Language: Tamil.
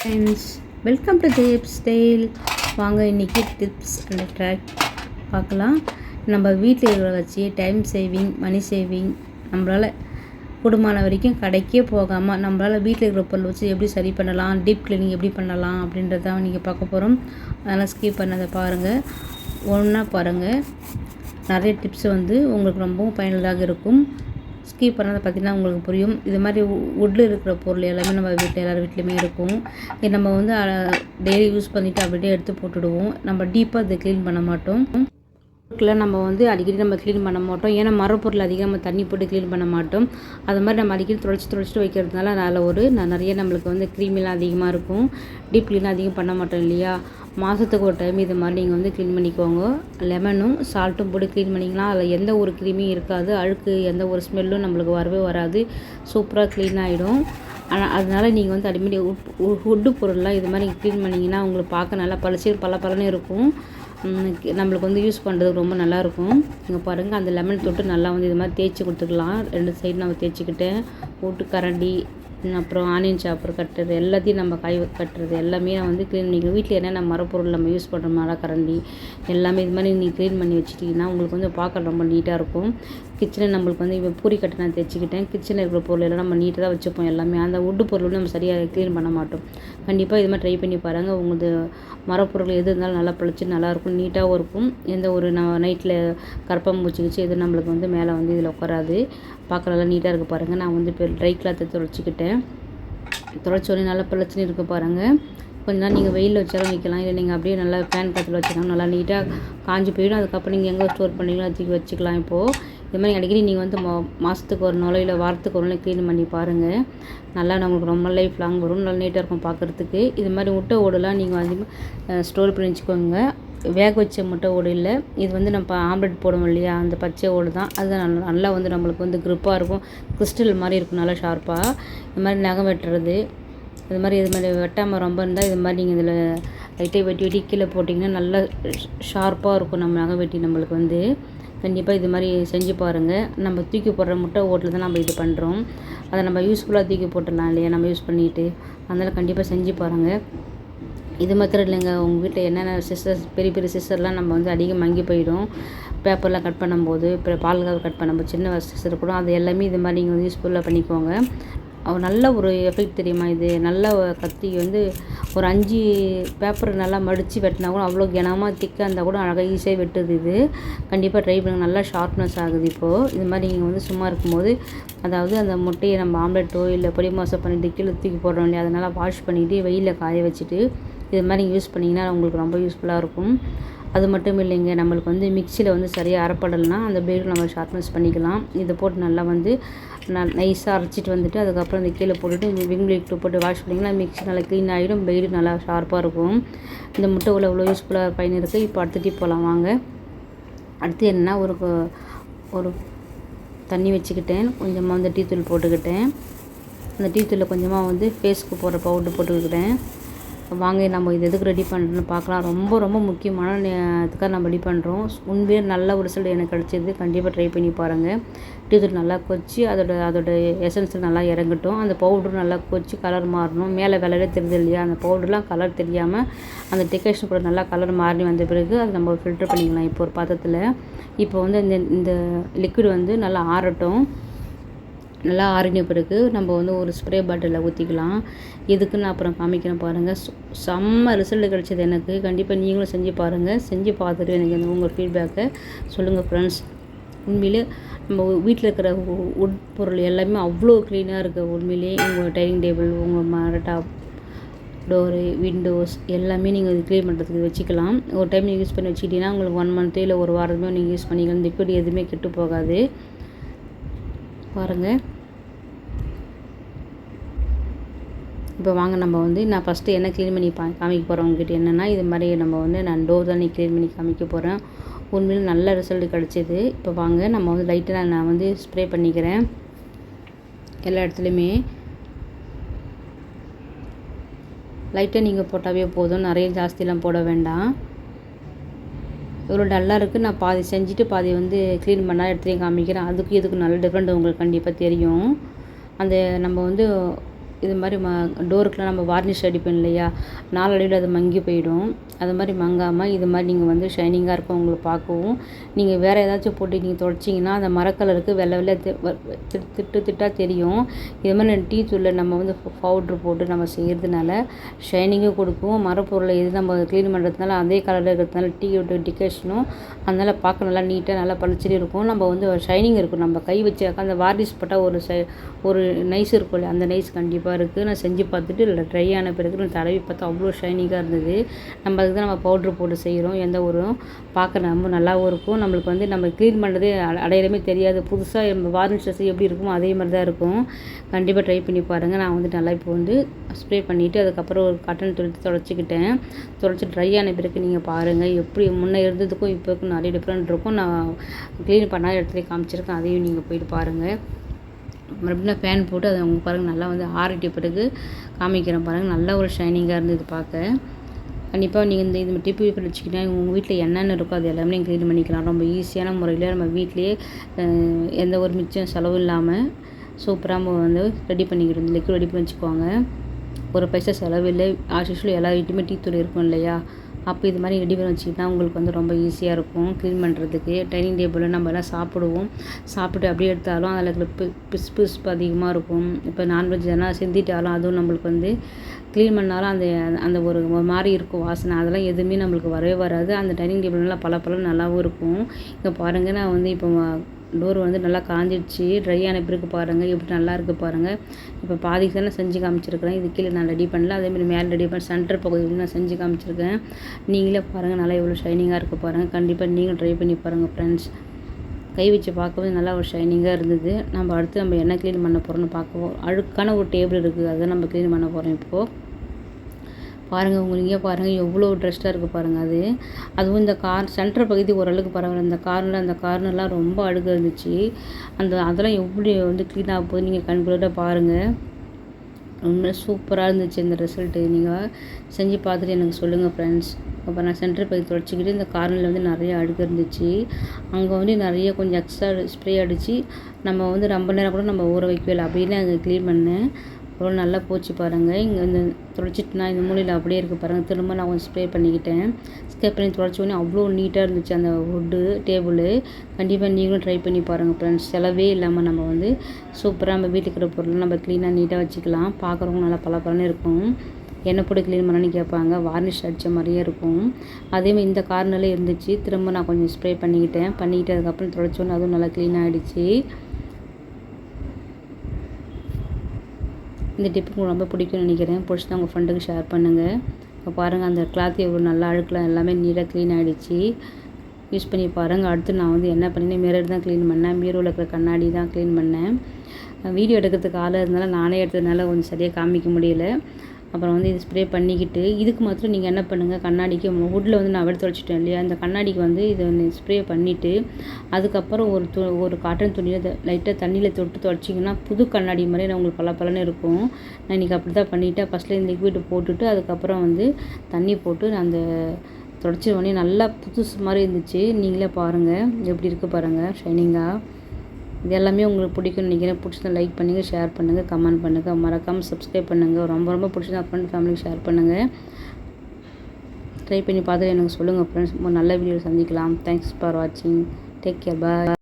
ஃப்ரெண்ட்ஸ் வெல்கம் டு தேப் ஸ்டைல் வாங்க இன்றைக்கி டிப்ஸ் அண்ட் ட்ராக் பார்க்கலாம். நம்ம வீட்டில் இருக்கிற வச்சு டைம் சேவிங் மணி சேவிங் நம்மளால் கூடுமான வரைக்கும் கடைக்கே போகாமல் நம்மளால் வீட்டில் இருக்கிற பொருள் வச்சு எப்படி சரி பண்ணலாம் டீப் கிளீனிங் எப்படி பண்ணலாம் அப்படின்றத தான் நீங்கள் பார்க்க போகிறோம் அதெல்லாம் ஸ்கிப் பண்ணதை பாருங்கள் ஒன்றா பாருங்கள் நிறைய டிப்ஸ் வந்து உங்களுக்கு ரொம்பவும் பயனுள்ளதாக இருக்கும். ஸ்கீப் பண்ணதை பார்த்தீங்கன்னா உங்களுக்கு புரியும். இது மாதிரி வுட்டில் இருக்கிற பொருள் எல்லாமே நம்ம வீட்டில் எல்லார் வீட்லேயுமே இருக்கும். இது நம்ம வந்து டெய்லி யூஸ் பண்ணிவிட்டு அப்படியே எடுத்து போட்டுடுவோம். நம்ம டீப்பாக அதை க்ளீன் பண்ண மாட்டோம். பொருட்களை நம்ம வந்து அடிக்கடி நம்ம க்ளீன் பண்ண மாட்டோம். ஏன்னா மரப்பொருள் அதிகம் நம்ம தண்ணி போட்டு க்ளீன் பண்ண மாட்டோம். அது மாதிரி நம்ம அடிக்கடி துடைச்சி துடைச்சிட்டு வைக்கிறதுனால அதில் ஒரு நிறைய நம்மளுக்கு வந்து க்ரீமெல்லாம் அதிகமாக இருக்கும். டீப் க்ளீன் அதிகம் பண்ண மாட்டோம் இல்லையா? மாதத்துக்கு ஒரு டைம் இது மாதிரி நீங்கள் வந்து க்ளீன் பண்ணிக்கோங்க. லெமனும் சால்ட்டும் போட்டு க்ளீன் பண்ணிக்கலாம். அதில் எந்த ஒரு க்ரீமியும் இருக்காது. அழுக்கு எந்த ஒரு ஸ்மெல்லும் நம்மளுக்கு வரவே வராது. சூப்பராக க்ளீன் ஆகிடும் ஆனால் அதனால் நீங்கள் வந்து அடிமடி உட்டு பொருள்லாம் இது மாதிரி க்ளீன் பண்ணிங்கன்னா உங்களுக்கு பார்க்க நல்லா பளிச்சு பல பலன்னு இருக்கும் நம்மளுக்கு வந்து யூஸ் பண்ணுறதுக்கு ரொம்ப நல்லாயிருக்கும் இங்கே பாருங்கள் அந்த லெமன் தொட்டு நல்லா வந்து இது மாதிரி தேய்ச்சி கொடுத்துக்கலாம். ரெண்டு சைடு நம்ம தேய்ச்சிக்கிட்டேன். போட்டு கரண்டி அப்புறம் ஆனியன் சாப்பர் கட்டுறது எல்லாத்தையும் நம்ம காய் கட்டுறது எல்லாமே நான் வந்து க்ளீன் நீங்கள் வீட்டில் என்னென்ன மரப்பொருள் நம்ம யூஸ் பண்ணுற மர கரண்டி எல்லாமே இது மாதிரி நீங்கள் க்ளீன் பண்ணி வச்சுட்டிங்கன்னா உங்களுக்கு வந்து பார்க்க ரொம்ப நீட்டாக இருக்கும். கிச்சனை நம்மளுக்கு வந்து இப்போ பூரி கட்டை நான் தைச்சிக்கிட்டேன். கிச்சனில் இருக்கிற பொருள் எல்லாம் நம்ம நீட்டாக தான் வச்சுப்போம் எல்லாமே. அந்த உட்டு பொருள் நம்ம சரியாக க்ளீன் பண்ண மாட்டோம். கண்டிப்பாக இது மாதிரி ட்ரை பண்ணி பாருங்கள் உங்களது மரப்பொருள் எது இருந்தாலும் நல்லா பிழைச்சி நல்லாயிருக்கும் நீட்டாகவும் இருக்கும். எந்த ஒரு நான் நைட்டில் கரப்பாம்பூச்சி வச்சு எதுவும் நம்மளுக்கு வந்து மேலே வந்து இதில் உட்காராது பார்க்க நல்லா நீட்டாக இருக்குது பாருங்கள் நான் வந்து இப்போ ட்ரை கிளாத்தை துடைச்சிக்கிட்டேன். துடைச்சோடனே நல்லா பளிச்சுன்னு இருக்க பாருங்கள் கொஞ்ச நேரம் நீங்கள் வெயிலில் வச்சாலும் வைக்கலாம். இல்லை நீங்கள் அப்படியே நல்லா ஃபேன் காற்றுல வச்சுக்கலாம் நல்லா நீட்டாக காஞ்சி போயிடும். அதுக்கப்புறம் நீங்கள் எங்கே ஸ்டோர் பண்ணீங்களோ அதுக்கு வச்சுக்கலாம் இப்போது இது மாதிரி அடிக்கடி நீங்கள் வந்து மா மாதத்துக்கு ஒரு நாளோ இல்லை வாரத்துக்கு ஒரு நாள் க்ளீன் பண்ணி பாருங்கள் நல்லா நம்மளுக்கு ரொம்ப லைஃப் லாங் வரும். நல்லா நீட்டாக இருக்கும் பார்க்குறதுக்கு இது மாதிரி முட்டை ஓடெல்லாம் நீங்கள் அதிகமாக ஸ்டோர் பண்ணி வச்சுக்கோங்க. வேக வச்ச முட்டை ஓடு இல்லை. இது வந்து நம்ம ஆம்லெட் போடுவோம் இல்லையா? அந்த பச்சை ஓடு தான். அது நல்லா நல்லா வந்து நம்மளுக்கு வந்து க்ரிப்பாக இருக்கும். கிறிஸ்டல் மாதிரி இருக்கும் நல்லா ஷார்ப்பாக இது மாதிரி நகம் வெட்டுறது. இது மாதிரி இது மாதிரி வெட்டாமல் ரொம்ப இருந்தால் இது மாதிரி நீங்கள் இதில் லைட்டை வெட்டி வெட்டி கீழே போட்டிங்கன்னா நல்லா ஷார்ப்பாக இருக்கும் நம்ம நகம் வெட்டி நம்மளுக்கு வந்து. கண்டிப்பாக இது மாதிரி செஞ்சு பாருங்கள் நம்ம தூக்கி போடுற முட்டை ஓட்டில் தான் நம்ம இது பண்ணுறோம் அதை நம்ம யூஸ்ஃபுல்லாக தூக்கி போட்டுடலாம் இல்லையா? நம்ம யூஸ் பண்ணிட்டு. அதனால் கண்டிப்பாக செஞ்சு பாருங்கள் இது மாத்திரம் இல்லைங்க. உங்கள் வீட்டில் என்னென்ன சிஸ்டர்ஸ் பெரிய பெரிய சிஸ்டர்லாம் நம்ம வந்து அதிகம் மங்கி போயிடும். பேப்பர்லாம் கட் பண்ணும்போது இப்போ பால்காவை கட் பண்ணும்போது சின்ன சிஸ்டர் கூட அது எல்லாமே இது மாதிரி நீங்கள் வந்து யூஸ்ஃபுல்லாக பண்ணிக்கோங்க. அவர் நல்ல ஒரு எஃபெக்ட் தெரியுமா இது? நல்ல கத்தி வந்து ஒரு அஞ்சு பேப்பர் நல்லா மடித்து வெட்டினா கூட அவ்வளோ கனமாக திக்காக இருந்தால் கூட அழகாக ஈஸியாக வெட்டுது இது. கண்டிப்பாக ட்ரை பண்ணுங்கள் நல்லா ஷார்ப்னஸ் ஆகுது இப்போது இது மாதிரி நீங்கள் வந்து சும்மா இருக்கும்போது அதாவது அந்த முட்டையை நம்ம ஆம்லெட்டோ இல்லை பொடி மாசம் பண்ணிட்டு கீழே தூக்கி போடுறோம் இல்லையா? அதனால் வாஷ் பண்ணிவிட்டு வெயிலில் காய வச்சுட்டு இது மாதிரி நீங்கள் யூஸ் பண்ணிங்கன்னா உங்களுக்கு ரொம்ப யூஸ்ஃபுல்லாக இருக்கும். அது மட்டும் இல்லைங்க நம்மளுக்கு வந்து மிக்சியில் வந்து சரியாக அரைப்படலைன்னா அந்த பிளேடு நம்ம ஷார்ப்னஸ் பண்ணிக்கலாம். இதை போட்டு நல்லா வந்து நான் நைஸாக அரைச்சிட்டு வந்துட்டு அதுக்கப்புறம் இந்த கீழே போட்டுட்டு இந்த விம் லிக்விட் போட்டு வாஷ் பண்ணிங்கன்னா மிக்ஸி நல்லா க்ளீன் ஆகிடும் பிளேடு நல்லா ஷார்ப்பாக இருக்கும். இந்த முட்டை உள்ள இவ்வளோ யூஸ்ஃபுல்லாக பயன் இருக்குது இப்போ அடுத்துட்டு போகலாம் வாங்க. அடுத்து என்னென்னா ஒரு ஒரு தண்ணி வச்சுக்கிட்டேன். கொஞ்சமாக வந்து டீ தூள் போட்டுக்கிட்டேன். அந்த டீ கொஞ்சமாக வந்து ஃபேஸ்க்கு போடுற பவுடர் போட்டுக்கிட்டேன். வாங்க நம்ம இது எதுக்கு ரெடி பண்ணுறோன்னு பார்க்கலாம். ரொம்ப ரொம்ப முக்கியமான இதுக்காக நம்ம ரெடி பண்ணுறோம் உண்மையாக நல்ல ஒரு ரிசல்ட் எனக்கு கிடச்சிது. கண்டிப்பாக ட்ரை பண்ணி பாருங்கள் டீ தூள் நல்லா கொச்சி அதோட அதோட எசன்ஸ் நல்லா இறங்கட்டும். அந்த பவுடரும் நல்லா கொச்சி கலர் மாறணும். மேலே வேலையே தெரியுது இல்லையா? அந்த பவுடர்லாம் கலர் தெரியாமல் அந்த டெக்கரேஷன் கூட நல்லா கலர் மாறி வந்த பிறகு அதை நம்ம ஃபில்டர் பண்ணிக்கலாம். இப்போ ஒரு பாத்திரத்தில். இப்போ வந்து இந்த இந்த லிக்விட் வந்து நல்லா ஆறட்டும். நல்லா ஆறின பிறகு நம்ம வந்து ஒரு ஸ்ப்ரே பாட்டிலில் ஊற்றிக்கலாம் எதுக்குன்னு அப்புறம் காமிக்கிறேன் பாருங்கள் செம்ம ரிசல்ட் கிடச்சிது எனக்கு. கண்டிப்பாக நீங்களும் செஞ்சு பாருங்கள் செஞ்சு பார்த்துட்டு எனக்கு இந்த உங்கள் ஃபீட்பேக்கை சொல்லுங்கள் ஃப்ரெண்ட்ஸ் உண்மையிலே நம்ம வீட்டில் இருக்கிற உட் பொருள் எல்லாமே அவ்வளோ க்ளீனாக இருக்குது உண்மையிலேயே உங்கள் டைனிங் டேபிள் உங்கள் மரட்டா டோரு விண்டோஸ் எல்லாமே நீங்கள் இது க்ளீன் பண்ணுறதுக்கு வச்சுக்கலாம். ஒரு டைம் நீங்கள் யூஸ் பண்ணி வச்சுக்கிட்டீங்கன்னா உங்களுக்கு ஒன் மந்த்து இல்லை ஒரு வாரமே நீங்கள் யூஸ் பண்ணிக்கலாம். லிக்விட் எதுவுமே கெட்டு போகாது. பாருங்கள் இப்போ வாங்க நம்ம வந்து நான் ஃபஸ்ட்டு என்ன க்ளீன் பண்ணி பா காமிக்க போகிறேன் உங்ககிட்ட என்னென்னா இது மாதிரி நம்ம வந்து நான் டோர் தண்ணி க்ளீன் பண்ணி காமிக்க போகிறேன் உண்மையிலும் நல்ல ரிசல்ட் கிடச்சிது. இப்போ வாங்க நம்ம வந்து லைட்டாக நான் வந்து ஸ்ப்ரே பண்ணிக்கிறேன். எல்லா இடத்துலையுமே. லைட்டாக நீங்கள் போட்டாவே போதும். நிறைய ஜாஸ்திலாம் போட வேண்டாம். இவ்வளோ டல்லாக இருக்குது நான் பாதி செஞ்சுட்டு பாதி வந்து க்ளீன் பண்ணால் எடுத்துகிட்டு காமிக்கிறேன். அதுக்கும் இதுக்கும் நல்ல டிஃப்ரெண்ட் உங்களுக்கு கண்டிப்பாக தெரியும். அந்த நம்ம வந்து இது மாதிரி ம டோருக்குலாம் நம்ம வார்னிஷ் அடிப்போம் இல்லையா? நாளடைவில் அது மங்கி போயிடும். அது மாதிரி மங்காமல் இது மாதிரி நீங்கள் வந்து ஷைனிங்காக இருக்கும் உங்களுக்கு பார்க்கவும். நீங்கள் வேறு ஏதாச்சும் போட்டு நீங்கள் தொடச்சிங்கன்னா அந்த மரக்கலருக்கு வெள்ளை வெள்ளை தி- திட்டு திட்டாக தெரியும். இது மாதிரி டீ தூளில் நம்ம வந்து பவுட்ரு போட்டு நம்ம செய்கிறதுனால ஷைனிங்கும் கொடுக்கும். மரப்பொருளை எது நம்ம க்ளீன் பண்ணுறதுனால அதே கலரில் இருக்கிறதுனால டீ விட்டு டிகேஷனும் அதனால் பார்க்க நல்லா நீட்டாக நல்லா பளிச்சுட்டு இருக்கும். நம்ம வந்து ஷைனிங் இருக்கும். நம்ம கை வச்சாக்கா அந்த வார்னிஷ் போட்டால் ஒரு சை ஒரு நைஸ் இருக்கும் இல்லையா? அந்த நைஸ் கண்டிப்பாக இருக்குது நான் செஞ்சு பார்த்துட்டு இல்லை ட்ரை ஆன பிறகு நான் தடவி பார்த்தா அவ்வளோ ஷைனிங்காக இருந்தது. நம்ம அதுக்கு தான் நம்ம பவுட்ரு போட்டு செய்கிறோம் எந்த ஒரு பார்க்க ரொம்ப நல்லாவும் இருக்கும். நம்மளுக்கு வந்து நம்ம க்ளீன் பண்ணுறதே அட- தெரியாது. புதுசாக நம்ம வார்னிஷ் எப்படி இருக்குமோ அதே மாதிரி தான் இருக்கும். கண்டிப்பாக ட்ரை பண்ணி பாருங்கள் நான் வந்து நல்லா இப்போ வந்து ஸ்ப்ரே பண்ணிவிட்டு அதுக்கப்புறம் ஒரு காட்டன் துளி தொடச்சிக்கிட்டேன் தொடச்சி ட்ரை ஆன பிறகு நீங்கள் பாருங்கள் எப்படி முன்னே இருந்ததுக்கும் இப்போக்கும் நிறைய டிஃப்ரெண்ட் இருக்கும். நான் க்ளீன் பண்ணாத இடத்துல காமிச்சிருக்கேன். அதையும் நீங்கள் போயிட்டு பாருங்கள் மறுபடியும் ஃபேன் போட்டு அதை அவங்க பாருங்கள் நல்லா வந்து ஆறிட்ட பிறகு காமிக்கிறேன் பாருங்கள் நல்ல ஒரு ஷைனிங்காக இருந்தது பார்க்க. கண்டிப்பாக நீங்கள் இந்த இது டிப்பு இப்போ வச்சுக்கிட்டா உங்கள் வீட்டில் என்னென்ன இருக்கோ அது எல்லாமே நீங்கள் க்ளீன் பண்ணிக்கலாம். ரொம்ப ஈஸியான முறையில் நம்ம வீட்டிலேயே எந்த ஒரு மிச்சம் செலவு இல்லாமல் சூப்பராக வந்து ரெடி பண்ணிக்கிறோம் லிக்விட் ரெடி பண்ணி வச்சுக்கோங்க ஒரு பைசா செலவில்லை ஆஸ் யூஸ்வல் எல்லா வீட்டுமே டீ தூள் இருக்கும் இல்லையா? அப்போ இது மாதிரி ரெடி பண்ணி வச்சுக்கிட்டா உங்களுக்கு வந்து ரொம்ப ஈஸியாக இருக்கும். க்ளீன் பண்ணுறதுக்கு டைனிங் டேபிளில் நம்ம எல்லாம் சாப்பிடுவோம். சாப்பிட்டு அப்படியே எடுத்தாலும் அதில் இருக்கிற பிஸ் பிஸ்ப்பு அதிகமாக இருக்கும். இப்போ நான்வெஜ் எதனா செஞ்சிட்டாலும் அதுவும் நம்மளுக்கு வந்து க்ளீன் பண்ணாலும் அந்த அந்த ஒரு மாதிரி இருக்கும் வாசனை. அதெல்லாம் எதுவுமே நம்மளுக்கு வரவே வராது. அந்த டைனிங் டேபிள் நல்லா பல பழம் நல்லாவும் இருக்கும். இங்கே பாருங்கள் நான் வந்து இப்போ டோர் வந்து நல்லா காஞ்சிடுச்சு. ட்ரை ஆன பிறகு பாருங்கள் எப்படி நல்லா இருக்கு பாருங்கள் இப்போ பாதிக்கு தானே செஞ்சு காமிச்சிருக்கிறேன். இது கீழே நான் ரெடி பண்ணல. அதேமாதிரி மேலே ரெடி பண்ண சென்டர் பகுதியில் நான் செஞ்சு காமிச்சிருக்கேன். நீங்களே பாருங்கள் நல்லா எவ்வளோ ஷைனிங்காக இருக்குது பாருங்கள் கண்டிப்பாக நீங்களும் ட்ரை பண்ணி பாருங்கள் ஃப்ரெண்ட்ஸ் கை வச்சு பார்க்கவே நல்லா ஒரு ஷைனிங்காக இருந்தது. நம்ம அடுத்து நம்ம என்ன க்ளீன் பண்ண போகிறோம்னு பார்க்க அழுக்கான ஒரு டேபிள் இருக்குது. அதை நம்ம க்ளீன் பண்ண போகிறோம் இப்போது பாருங்கள் உங்களுக்கே பாருங்கள் எவ்வளோ ட்ரெஸ்டாக இருக்குது பாருங்கள் அது. அதுவும் இந்த கார் சென்டர் பகுதி ஓரளவுக்கு பரவாயில்ல. இந்த கார்னர் அந்த கார்னர்லாம் ரொம்ப அழுகு இருந்துச்சு. அந்த அதெல்லாம் எப்படி வந்து க்ளீன் ஆக போகுது நீங்கள் கண்குள்ளே பாருங்கள் ரொம்ப சூப்பராக இருந்துச்சு இந்த ரிசல்ட்டு நீங்கள் செஞ்சு பார்த்துட்டு எனக்கு சொல்லுங்கள் ஃப்ரெண்ட்ஸ் அப்போ நான் சென்டர் பகுதி தொடச்சிக்கிட்டு இந்த கார்னரில் வந்து நிறைய அடுக்கு இருந்துச்சு. அங்கே வந்து நிறைய கொஞ்சம் எக்ஸ்ட்ரா ஸ்ப்ரே அடித்து நம்ம வந்து ரொம்ப நேரம் கூட நம்ம ஊற வைக்கவே இல்லை. அப்படின்னு அங்கே க்ளீன் பண்ணேன். அவ்வளோ நல்லா போச்சு பாருங்கள் இங்கே இந்த துடைச்சிட்டுனா இந்த மூலையில் அப்படியே இருக்குது பாருங்கள் திரும்ப நான் கொஞ்சம் ஸ்ப்ரே பண்ணிக்கிட்டேன். ஸ்ப்ரே பண்ணி துடைச்ச உடனே அவ்வளோ நீட்டாக இருந்துச்சு அந்த வுட்டு டேபிள் கண்டிப்பாக நீங்களும் ட்ரை பண்ணி பாருங்கள் ஃப்ரெண்ட்ஸ் செலவே இல்லாமல் நம்ம வந்து சூப்பராக நம்ம வீட்டுக்கு இருக்கிற பொருளை நம்ம க்ளீனாக நீட்டாக வச்சுக்கலாம். பார்க்குறவங்க நல்லா பல இருக்கும். எண்ணெய் போட்டு க்ளீன் பண்ணணும்னு கேட்பாங்க. வார்னிஷ் அடித்த மாதிரியே இருக்கும். அதேமாதிரி இந்த கார்னரில் இருந்துச்சு. திரும்ப நான் கொஞ்சம் ஸ்ப்ரே பண்ணிக்கிட்டேன். பண்ணிக்கிட்டு அதுக்கப்புறம் துடைச்சோன்னே அதுவும் நல்லா க்ளீன் ஆகிடுச்சு இந்த டிப்பு உங்களுக்கு ரொம்ப பிடிக்கும்னு நினைக்கிறேன். பிடிச்சிட்டு உங்கள் ஃப்ரெண்டுக்கு ஷேர் பண்ணுங்கள் இப்போ பாருங்கள் அந்த கிளாத் எவ்வளோ நல்லா அழுக்கலாம் எல்லாமே நீட்டாக க்ளீன் ஆகிடுச்சு யூஸ் பண்ணி பாருங்கள் அடுத்து நான் வந்து என்ன பண்ணினேன் மிரர் தான் க்ளீன் பண்ணேன். பீரோவில் இருக்கிற கண்ணாடி தான் க்ளீன் பண்ணேன். வீடியோ எடுக்கிறதுக்கு ஆள் இருந்தாலும் நானே எடுத்ததுனால கொஞ்சம் சரியாக காமிக்க முடியல. அப்புறம் வந்து இது ஸ்ப்ரே பண்ணிக்கிட்டு இதுக்கு மாத்திரம் நீங்கள் என்ன பண்ணுங்கள் கண்ணாடிக்கு வுட்டில் வந்து நான் எடுத்து வச்சுட்டேன் இல்லையா? அந்த கண்ணாடிக்கு வந்து இதை வந்து ஸ்ப்ரே பண்ணிவிட்டு அதுக்கப்புறம் ஒரு து ஒரு காட்டன் துணியில் லைட்டாக தண்ணியில் தொட்டு துடைச்சிங்கன்னா புது கண்ணாடி மாதிரி நான் உங்களுக்கு பல பலன்னு இருக்கும். நான் இன்றைக்கி அப்படி தான் பண்ணிவிட்டேன் ஃபஸ்ட்டில் இந்த லிக்விட் போட்டுட்டு அதுக்கப்புறம் வந்து தண்ணி போட்டு அந்த தொடச்ச உடனே நல்லா புதுசு மாதிரி இருந்துச்சு. நீங்களே பாருங்கள் எப்படி இருக்குது பாருங்கள் ஷைனிங்காக இது எல்லாமே உங்களுக்கு பிடிக்கும்னு நினைக்கிறேன். பிடிச்சதை லைக் பண்ணுங்கள் ஷேர் பண்ணுங்கள் கமெண்ட் பண்ணுங்கள் மறக்காமல் சப்ஸ்கிரைப் பண்ணுங்கள் ரொம்ப ரொம்ப பிடிச்சதா ஃப்ரெண்ட் ஃபேமிலிக்கு ஷேர் பண்ணுங்கள் ட்ரை பண்ணி பார்த்துட்டு எனக்கு சொல்லுங்கள் ஃப்ரெண்ட்ஸ் நல்ல வீடியோ சந்திக்கலாம். தேங்க்ஸ் ஃபார் வாட்சிங் டேக் கேர் பாய்